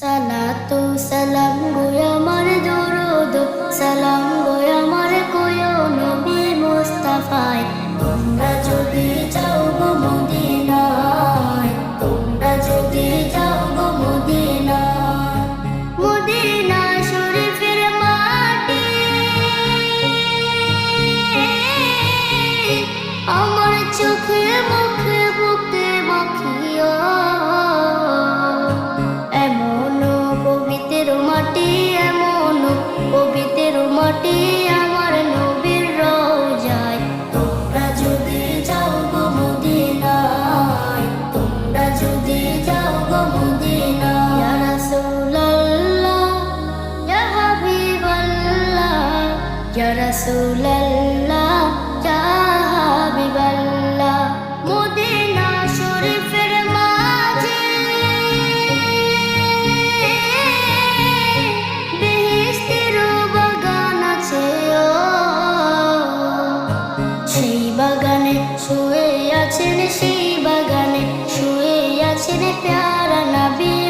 সালাতু সালাম গো আমার দরুদ, সালাম গো আমার কোয় নবী মুস্তাফায়। তোমরা যদি যাও মদিনায়, তোমরা যদি যাও ইয়া বাগান আছে বাগানে শুয়ে আছেন সেই বাগানে শুয়ে আছেন প্যারা প্যার